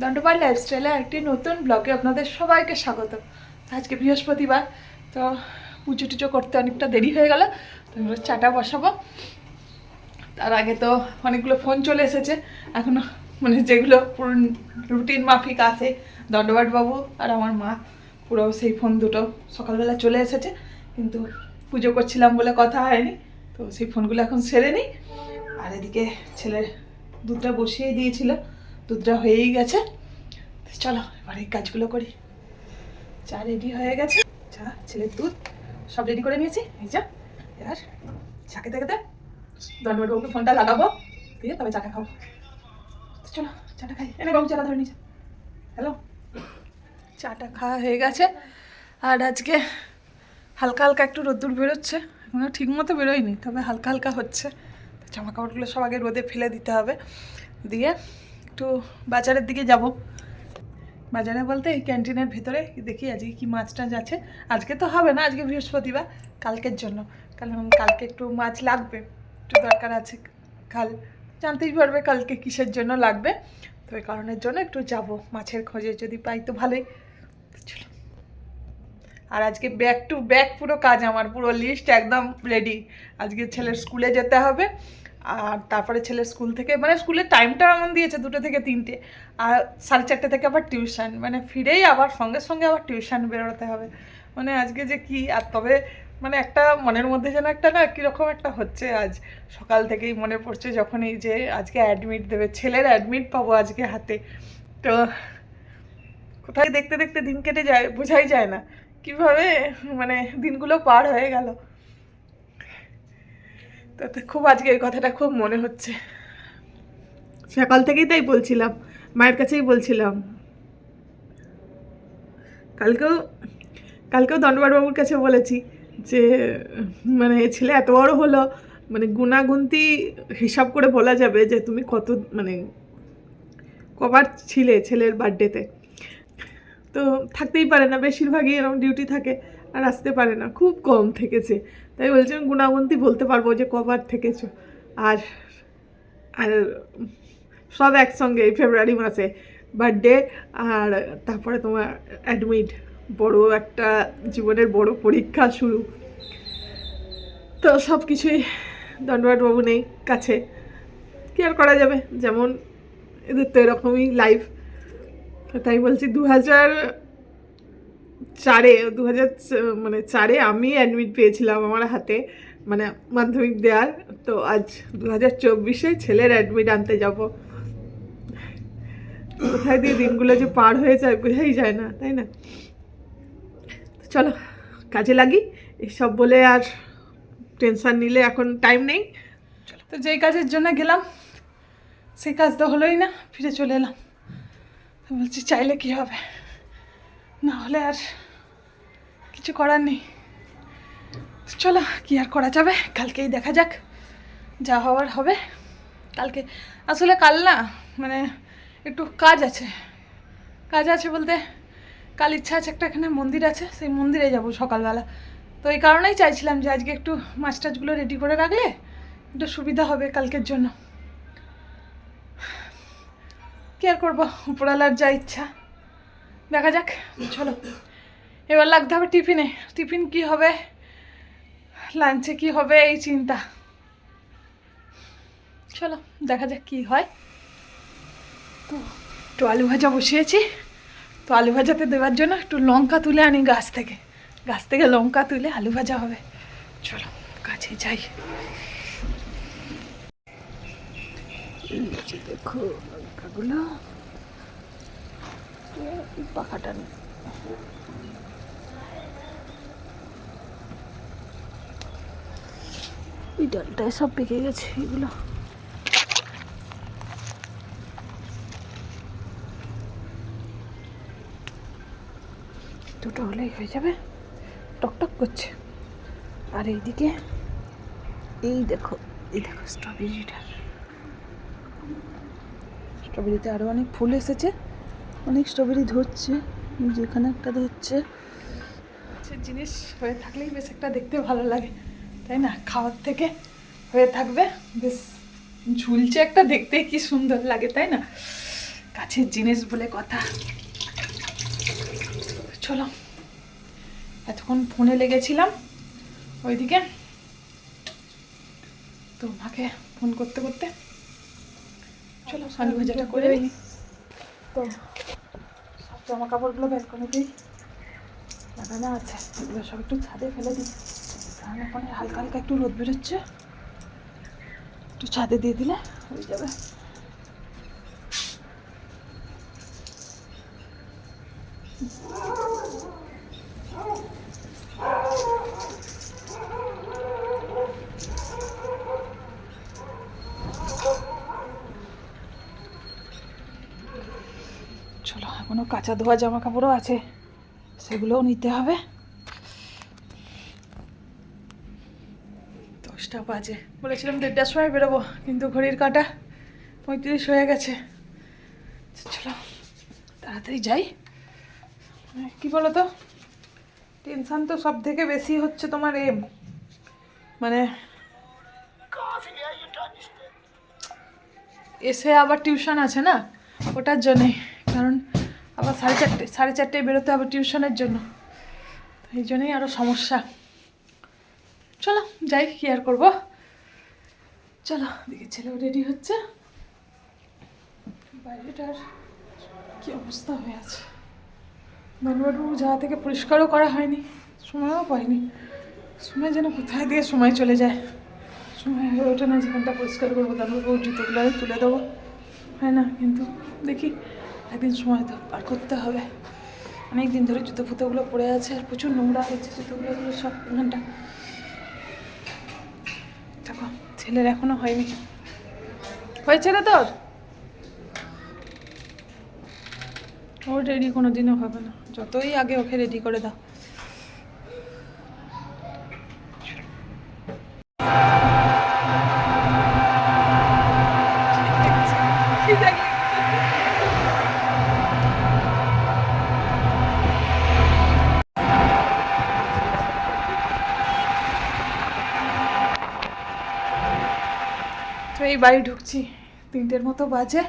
দণ্ডপাল লাইফস্টাইলে একটি নতুন ব্লগে আপনাদের সবাইকে স্বাগত। আজকে বৃহস্পতিবার, তো পুজো টুজো করতে অনেকটা দেরি হয়ে গেল, তো এবার চাটা বসাবো। তার আগে তো অনেকগুলো ফোন চলে এসেছে, এখনও মানে যেগুলো পুরো রুটিন মাফিক আছে বাবু আর আমার মা, পুরো সেই ফোন দুটো সকালবেলা চলে এসেছে, কিন্তু পুজো করছিলাম বলে কথা হয়নি, তো সেই ফোনগুলো এখন সেরে নিই। আর এদিকে ছেলের দুধটা বসিয়ে দিয়েছিল। দুধটা হয়েই গেছে। চলো, এবার এই কাজগুলো করি। চা রেডি হয়ে গেছে। চা, ছেলের দুধ, সব রেডি করে নিয়েছি। এই যা, এবার চা খেতে খেতে বাবুকে ফোনটা লাগাবো। দিয়ে তবে চাটা খাব। চলো চাটা খাই। এনে বাবু চাটা ধরে নিচে হ্যালো চাটা খাওয়া হয়ে গেছে। আর আজকে হালকা হালকা একটু রোদ্দুর বেরোচ্ছে। এখনও ঠিক মতো বেরোয়নি, তবে হালকা হালকা হচ্ছে। জামা কাপড়গুলো সব আগে রোদে ফেলে দিতে হবে। দিয়ে একটু বাজারের দিকে যাব। বাজারে বলতে এই ক্যান্টিনের ভেতরে দেখি আজকে কি মাছ টাছ আছে। আজকে তো হবে না, আজকে বৃহস্পতিবার, কালকের জন্য। কারণ কালকে একটু মাছ লাগবে, একটু দরকার আছে কাল। জানতেই পারবে কালকে কিসের জন্য লাগবে। তো এই কারণের জন্য একটু যাব, মাছের খোঁজে যদি পাই তো ভালোই। চলো। আর আজকে ব্যাক টু ব্যাক পুরো কাজ আমার, পুরো লিস্ট একদম রেডি আজকে ছেলের স্কুলে যেতে হবে। আর তারপরে ছেলের স্কুল থেকে মানে স্কুলের টাইমটা এমন দিয়েছে দুটো থেকে তিনটে, আর সাড়ে চারটে থেকে আবার টিউশন মানে ফিরেই আবার সঙ্গে সঙ্গে আবার টিউশন বেরোতে হবে। মানে আজকে যে কি, আর তবে মানে একটা মনের মধ্যে যেন একটা না কীরকম একটা হচ্ছে আজ। সকাল থেকেই মনে পড়ছে যখন এই যে আজকে অ্যাডমিট দেবে, ছেলের অ্যাডমিট পাবো আজকে হাতে। তো কোথায় দেখতে দেখতে দিন কেটে যায়, বোঝাই যায় না। কীভাবে মানে দিনগুলো পার হয়ে গেল। তাতে খুব আজকে এই কথাটা খুব মনে হচ্ছে। সকাল থেকেই তাই বলছিলাম, মায়ের কাছেই বলছিলাম। কালকেও কালকেও দণ্ডবাবুর কাছে বলেছি যে মানে ছেলে এত বড় হলো মানে গুণাগুন্তি হিসাব করে বলা যাবে যে তুমি কত মানে কবার ছিলে ছেলের বার্থডেতে। তো থাকতেই পারে না, বেশিরভাগই এরকম ডিউটি থাকে, আর আসতে পারে না, খুব কম থেকেছে। তাই বলছিলাম গুণাগুন্তি বলতে পারব যে কবার থেকেছো। আর আর, সব একসঙ্গে, এই ফেব্রুয়ারি মাসে বার্থডে আর তারপরে তোমার অ্যাডমিট বড় একটা জীবনের বড় পরীক্ষা শুরু। তো সব কিছুই দণ্ডবাটবাবু নেই কাছে। কি আর করা যাবে? যেমন, এদের তো এরকমই লাইফ তাই বলছি দু হাজার চারে দু হাজার মানে চারে আমি অ্যাডমিট পেয়েছিলাম আমার হাতে মানে মাধ্যমিক দেওয়ার তো আজ দু হাজার চব্বিশে ছেলের অ্যাডমিট আনতে যাব। কোথায় দিয়ে দিনগুলো যে পার হয়ে যায় বোঝাই যায় না, তাই না? চলো, কাজে লাগি, এসব বলে আর টেনশন নিলে এখন টাইম নেই। তো যেই কাজের জন্য গেলাম, সেই কাজ তো হলোই না, ফিরে চলে এলাম। বলছি, চাইলে কি হবে? না হলে আর কিছু করার নেই। চলো, কি আর করা যাবে? কালকেই দেখা যাক যা হওয়ার হবে। কালকে, আসলে কাল না মানে একটু কাজ আছে। কাজ আছে বলতে, কাল ইচ্ছা আছে একটা এখানে মন্দির আছে, সেই মন্দিরে যাব সকালবেলা। তো এই কারণেই চাইছিলাম যে আজকে একটু মাছ টাছগুলো রেডি করে রাখলে একটু সুবিধা হবে কালকের জন্য। কি আর করব? উপরালার যা ইচ্ছা। দেখা যাক, চলো। এবার লাগতে হবে টিফিনে। টিফিন কি হবে? লাঞ্চে কি হবে? এই চিন্তা। চলো, দেখা যাক কি হয়। তো, একটু আলু ভাজা বসিয়েছি। তো আলু ভাজাতে দেওয়ার জন্য একটু লঙ্কা তুলে আনি গাছ থেকে। গাছ থেকে লঙ্কা তুলে আলু ভাজা হবে। চলো, কাছে যাই। দেখো লঙ্কাগুলো। পাখাটা নেই এই ডালটায় সব পেকে গেছে এগুলো। দুটো হলেই হয়ে যাবে। টকটক করছে। আর এইদিকে, এই দেখো এই দেখো স্ট্রবেরিটা স্ট্রবেরিতে আরও অনেক ফুল এসেছে। অনেক স্ট্রবেরি ধরছে যেখানে একটা ধরছে। জিনিস হয়ে থাকলেই বেশ একটা দেখতে ভালো লাগে তাই না? খাওয়ার থেকে হয়ে থাকবে বেশ ঝুলছে একটা দেখতে কি সুন্দর লাগে তাই না? কাছের জিনিস বলে কথা। চলো এতক্ষণ ফোনে লেগেছিলাম ওইদিকে। তো মাকে ফোন করতে করতে। চলো আলু ভাজাটা করে নিই। তো জামা কাপড়গুলো ব্যালকনিতেই লাগানো আছে। এগুলো সব একটু ছাদে ফেলে দিই। কারণ ওখানে হালকা হালকা একটু রোদ বেরোচ্ছে। একটু ছাদে দিয়ে দিলে হয়ে যাবে। চলো, এখনও কাঁচা ধোয়া জামা কাপড়ও আছে। সেগুলোও নিতে হবে। দশটা বাজে। বলেছিলাম দেড়টার সময় বেরোবো, কিন্তু ঘড়ির কাঁটা পঁয়ত্রিশ হয়ে গেছে। চলো, তাড়াতাড়ি যাই। মানে কি বলো তো টেনশান তো সব থেকে বেশি হচ্ছে তোমার এ মানে এসে আবার টিউশন আছে না, ওটার জন্যে। কারণ আবার সাড়ে চারটে, সাড়ে চারটেয় বেরোতে হবে টিউশনের জন্য। এই জন্যই আরও সমস্যা। চলো, যাই, কি আর করব? চলো, দেখি ছেলেও রেডি হচ্ছে। বাইরেটার কি অবস্থা হয়ে আছে? ধনবাবু যাওয়া থেকে পরিষ্কারও করা হয়নি সময়ও পাইনি। সময় যেন কোথায় দিয়ে সময় চলে যায়। সময় হয়ে ওঠে না যেখানটা পরিষ্কার করব ধনবাবু জুতোগুলো তুলে দেবো। হয় না, কিন্তু দেখি একদিন সময় তো পার করতে হবে। অনেক দিন ধরে জুতো ফুতোগুলো পড়ে আছে আর প্রচুর নোংরা হয়েছে, জুতোগুলো সব ঘণ্টা দেখো, ছেলের এখনও হয়নি। হয়েছে রে তোর? ওর রেডি কোনো দিনও হবে না। যতই আগে ওকে রেডি করে দাও। তো এই বাড়ি ঢুকছি, তিনটের মতো বাজে।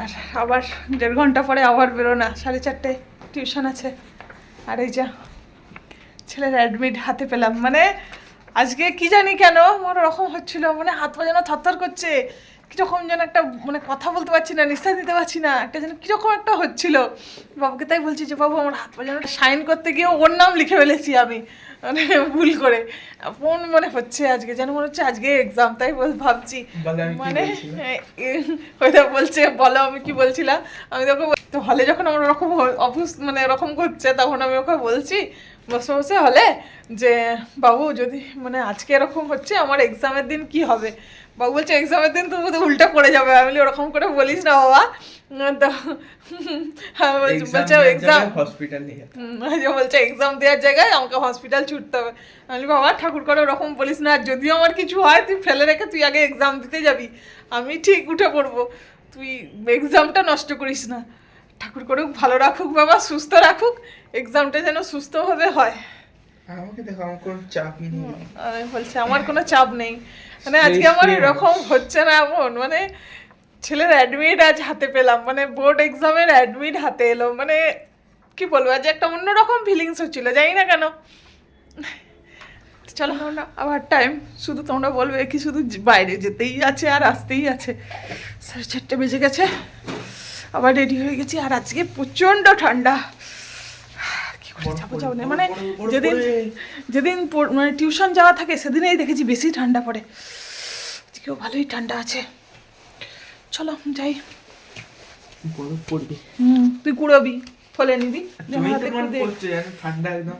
আর আবার দেড় ঘণ্টা পরে আবার বেরো না সাড়ে চারটে টিউশন আছে। আর এই যা, ছেলের অ্যাডমিট হাতে পেলাম। মানে আজকে কি জানি কেন, আমার ওরকম হচ্ছিল মানে হাত পা যেন থরথর করছে। কীরকম যেন একটা মানে কথা বলতে পারছি না নিঃশ্বাস দিতে পারছি না একটা যেন কীরকম একটা হচ্ছিল। বাবুকে তাই বলছি যে বাবু আমার হাত পা যেন সাইন করতে গিয়ে ওর নাম লিখে ফেলেছি আমি। মানে ভুল করে। ফোন মনে হচ্ছে আজকে যেন মনে হচ্ছে আজকে এক্সাম তাই বল ভাবছি। মানে? হয়তো বলছে বলো আমি কি বলছিলাম? আমি তোকে তো হলে যখন আমার ওরকম অফিস মানে এরকম করছে তখন আমি ওকে বলছি বসে বসে হলে যে বাবু যদি মানে আজকে এরকম হচ্ছে আমার এক্সামের দিন কি হবে? বাবু বলছে এক্সামের দিন তুমি উল্টা পড়ে যাবে। আমি ওরকম করে বলিস না বাবা। তো বলছে এক্সাম হসপিটাল যে। বলছে এক্সাম দেওয়ার জায়গায় আমাকে হসপিটাল ছুটতে হবে। আমি বাবা ঠাকুর করে ওরকম বলিস না। আর যদিও আমার কিছু হয় তুই ফেলে রেখে তুই আগে এক্সাম দিতে যাবি। আমি ঠিক উঠে পড়ব। তুই এক্সামটা নষ্ট করিস না। ঠাকুর করুক ভালো রাখুক বাবা সুস্থ রাখুক। এক্সামটা যেন সুস্থভাবে হয়। আমাকে দেখো আমার কোনো চাপই নেই। আমি বলছি আমার কোনো চাপ নেই। মানে আজকে আমার এরকম হচ্ছে না এমন মানে ছেলের অ্যাডমিট আজ হাতে পেলাম মানে বোর্ড এক্সামের অ্যাডমিট হাতে এলো মানে কি বলব আজ একটা অন্যরকম ফিলিংস হচ্ছিল জানি না কেন। চলো আমরা আবার টাইম শুধু তোমরা বলবে কি শুধু বাইরে যেতেই আছে আর আসতেই আছে। সাড়ে চারটে বেজে গেছে আবার রেডি হয়ে গেছি আর আজকে প্রচণ্ড ঠান্ডা। যাব যাব না মানে যেদিন যেদিন মানে টিউশন যাওয়া থাকে সেদিনেই দেখেছি বেশি ঠান্ডা পড়ে। আজকেও ভালোই ঠান্ডা আছে। চলো যাই। হুম তুই কুড়োবি ফলে নিবি। ঠান্ডা একদম।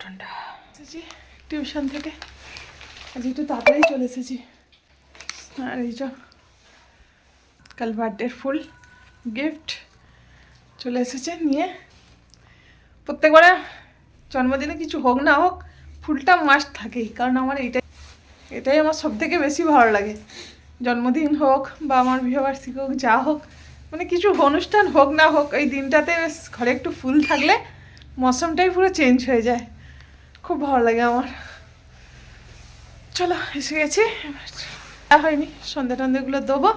ঠান্ডা টিউশন থেকে। আজ একটু তাড়াতাড়ি চলে এসেছি। আর এই কাল বার্থডের ফুল গিফট চলে এসেছে, নিয়ে প্রত্যেকবারে জন্মদিনে কিছু হোক না হোক, ফুলটা মাস্ট থাকেই, কারণ আমার এইটাই, এটাই আমার সব থেকে বেশি ভালো লাগে। জন্মদিন হোক বা আমার বিবাহবার্ষিকী হোক, যা হোক মানে কিছু অনুষ্ঠান হোক না হোক, এই দিনটাতে বেশ ঘরে একটু ফুল থাকলে মৌসুমটাই পুরো চেঞ্জ হয়ে যায়। খুব ভালো লাগে আমার। চলো, এসে গেছি। হয়নি সন্ধে টন্ধেগুলো দেবো,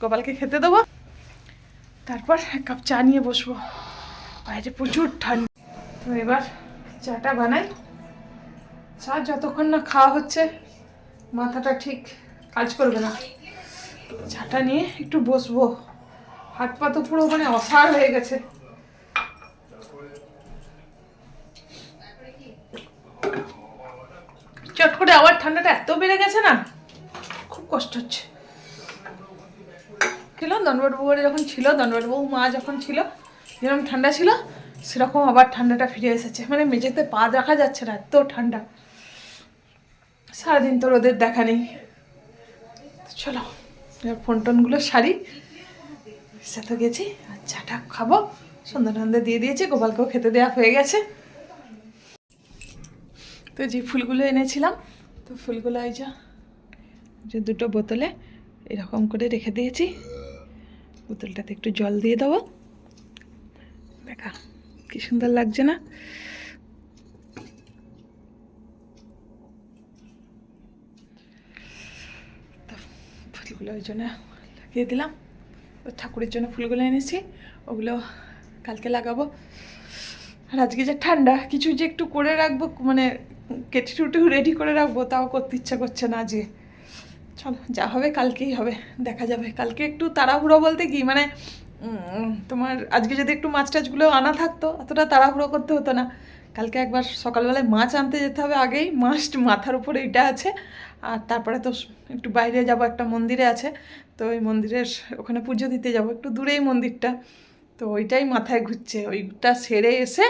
গোপালকে খেতে দেবো। তারপর এক কাপ চা নিয়ে বসবো। বাইরে প্রচুর ঠান্ডা। তো এবার চাটা বানাই। চা যতক্ষণ না খাওয়া হচ্ছে, মাথাটা ঠিক কাজ করবে না। চাটা নিয়ে একটু বসবো। হাত পা তো পুরো মানে অসার হয়ে গেছে। চট করে আবার ঠান্ডাটা এত বেড়ে গেছে না, খুব কষ্ট হচ্ছে। ছিল দনবটবাবু বাড়ি যখন ছিল দনবটবাবু মা যখন ছিল, যেরকম ঠান্ডা ছিল, সেরকম আবার ঠান্ডাটা ফিরে এসেছে। মানে মেঝেতে পা রাখা যাচ্ছে না, এত ঠান্ডা। সারাদিন তো রোদের দেখা নেই। তো চলো, এবার ফোন টোনগুলো সারি সাথে গেছি, আর চাটা খাব। সন্ধ্যা টন্ধা দিয়ে দিয়েছি, গোপালকেও খেতে দেওয়া হয়ে গেছে। তো যে ফুলগুলো এনেছিলাম, তো ফুলগুলো এই যা, যে দুটো বোতলে এরকম করে রেখে দিয়েছি। বোতলটাতে একটু জল দিয়ে দেবো। দেখা, কি সুন্দর লাগছে না? তো ফুলগুলো ওই জন্য লাগিয়ে দিলাম। ঠাকুরের জন্য ফুলগুলো এনেছি, ওগুলো কালকে লাগাবো। আর আজকে যে ঠান্ডা, কিছু যে একটু করে রাখব মানে কেটে টুটু রেডি করে রাখব, তাও করতে ইচ্ছা করছে না আজকে চলো, যা হবে কালকেই হবে, দেখা যাবে। কালকে একটু তাড়াহুড়ো বলতে কি মানে তোমার আজকে যদি একটু মাছ টাছগুলো আনা থাকতো, অতটা তাড়াহুড়ো করতে হতো না। কালকে একবার সকালবেলায় মাছ আনতে যেতে হবে আগেই মাছ মাথার উপরে এটা আছে। আর তারপরে তো একটু বাইরে যাব, একটা মন্দিরে আছে। তো ওই মন্দিরের ওখানে পুজো দিতে যাব, একটু দূরেই মন্দিরটা। তো ওইটাই মাথায় ঘুরছে, ওইটা সেরে এসে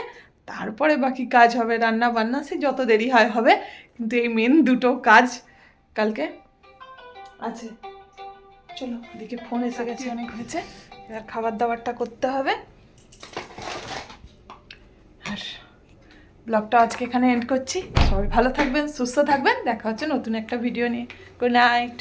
তারপরে বাকি কাজ হবে রান্না বান্না সে যত দেরি হয় হবে, কিন্তু এই মেন দুটো কাজ কালকে আছে। চলো দেখি ফোন এসে গেছে অনেক হয়েছে। এবার খাবার দাবারটা করতে হবে। আর ব্লগটা আজকে এখানে এন্ড করছি। সবাই ভালো থাকবেন সুস্থ থাকবেন। দেখা হচ্ছে নতুন একটা ভিডিও নিয়ে। Good night